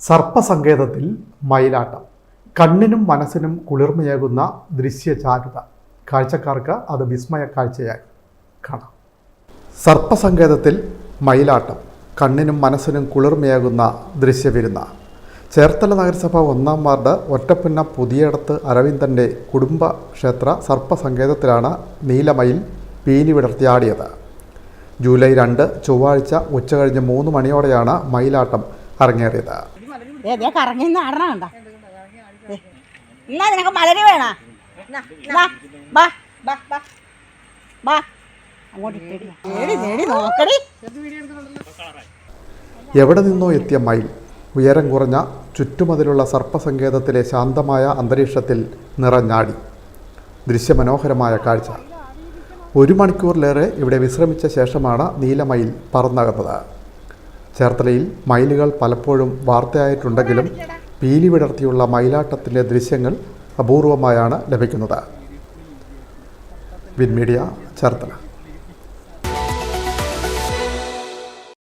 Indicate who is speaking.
Speaker 1: സർപ്പസങ്കേതത്തിൽ മയിലാട്ടം. കണ്ണിനും മനസ്സിനും കുളിർമയേകുന്ന ദൃശ്യചാരുത കാഴ്ചക്കാർക്ക് അത് വിസ്മയ കാഴ്ചയായി കാണാം. സർപ്പസങ്കേതത്തിൽ മയിലാട്ടം. കണ്ണിനും മനസ്സിനും കുളിർമയേകുന്ന ദൃശ്യവിരുന്ന. ചേർത്തല നഗരസഭ ഒന്നാം വാർഡ് ഒറ്റപ്പുന്ന പുതിയടത്ത് അരവിന്ദന്റെ കുടുംബ ക്ഷേത്ര സർപ്പസങ്കേതത്തിലാണ് നീലമയിൽ പീനി വിടർത്തിയാടിയത്. ജൂലൈ രണ്ട് ചൊവ്വാഴ്ച ഉച്ചകഴിഞ്ഞ് മൂന്ന് മണിയോടെയാണ് മയിലാട്ടം അരങ്ങേറിയത്.
Speaker 2: ദേ, കറങ്ങി ആടണ കണ്ട. എന്നാ നിനക്ക് മലരി വേണ?
Speaker 1: എവിടെ നിന്നോ എത്തിയ മയിൽ. ഉയരം കുറഞ്ഞ ചുറ്റുമതിലുള്ള സർപ്പസങ്കേതത്തിലെ ശാന്തമായ അന്തരീക്ഷത്തിൽ നിറഞ്ഞാടി. ദൃശ്യമനോഹരമായ കാഴ്ച. ഒരു മണിക്കൂറിലേറെ ഇവിടെ വിശ്രമിച്ച ശേഷമാണ് നീലമയിൽ പറന്നകന്നത്. ചേർത്തലയിൽ മയിലുകൾ പലപ്പോഴും വാർത്തയായിട്ടുണ്ടെങ്കിലും പീലി വിടർത്തിയുള്ള മയിലാട്ടത്തിന്റെ ദൃശ്യങ്ങൾ അപൂർവമായാണ് ലഭിക്കുന്നത്. വിൻമീഡിയ ചേർത്തല.